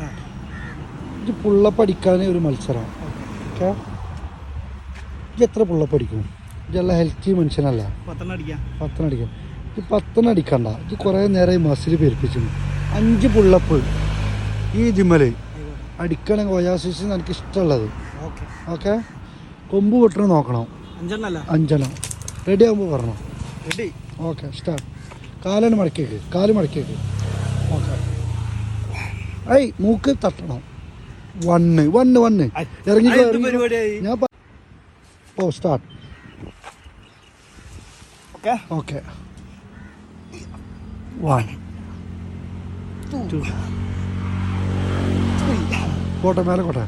ആ. ഇത് പുള്ളപ്പടിക്കാൻ ഒരു മത്സരം. ഓക്കെ. ഇത് എത്ര പുള്ളപ്പടിക്കും? ഇതെല്ലാം ഹെൽത്തി മനുഷ്യനല്ല? പത്തെണ്ണം അടിക്കാം അടിക്കാം ഇത് പത്തെണ്ണം അടിക്കണ്ട ഇത് കുറേ നേരം ഈ മസിൽ പെരുപ്പിച്ചു അഞ്ച് പുള്ളപ്പ്. ഈ ജിമ്മൽ അടിക്കണമെങ്കിൽ ഒയാസിസ് എനിക്ക് ഇഷ്ടമുള്ളത്. ഓക്കെ. കൊമ്പ് പൊട്ടണ നോക്കണം. അഞ്ചെണ്ണം. റെഡി ആകുമ്പോൾ പറഞ്ഞോ റെഡി ഓക്കെ സ്റ്റാർട്ട് കാലാണ് മടക്കിയേക്ക്. കാൽ മടക്കിയേക്ക്. ഓക്കെ. ഐ മൂക്ക് തട്ടണം. One one one. ഇറങ്ങി ഞാൻ ഓ സ്റ്റാർട്ട് ഓക്കെ. വൺ കോട്ടെ മേലെ കോട്ടെ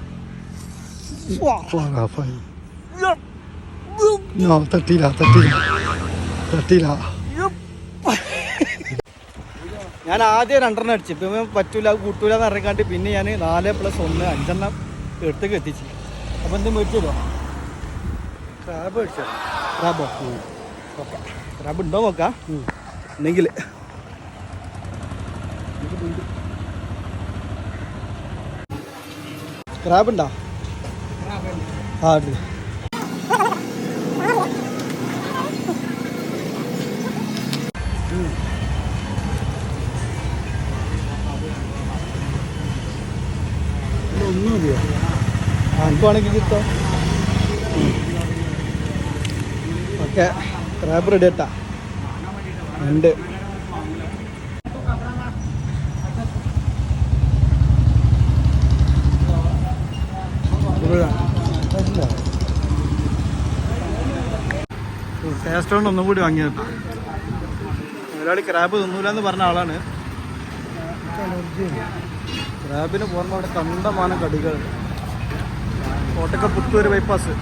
തട്ടിയില്ല തട്ടിയില്ല തട്ടിയില്ല ഞാൻ ആദ്യം രണ്ടെണ്ണം അടിച്ചു. ഇപ്പം പറ്റൂല കൂട്ടൂല എന്ന് അറിയിക്കാണ്ട് പിന്നെ ഞാൻ നാല് പ്ലസ് ഒന്ന് അഞ്ചെണ്ണം എടുത്തേക്ക് എത്തിച്ചു. അപ്പം എന്തും മേടിച്ചു ക്രാബ് മേടിച്ചോ? ക്രാബോ ഓക്കെ. ക്രാബ് ഉണ്ടോ നോക്കാം. ഉണ്ടെങ്കിൽ ക്രാബ് ഉണ്ടോ. ആ ഉണ്ട്. ഒന്നും മതിയോ ആ എനിക്ക് വേണമെങ്കിൽ കിട്ടോ. ഓക്കെ ക്രാബ് റെഡി ആട്ടാ ഉണ്ട്. ടേസ്റ്റ് കൊണ്ട് ഒന്നും കൂടി വാങ്ങി കേട്ടോ ഒരാൾ ക്രാബ് തിന്നൂലെന്ന് പറഞ്ഞ ആളാണ്. ക്രാബിന് പോകുമ്പോൾ അവിടെ കണ്ടമാനം കടികൾ. കോട്ടക്കൽ പുത്തൂര് ബൈപ്പാസ്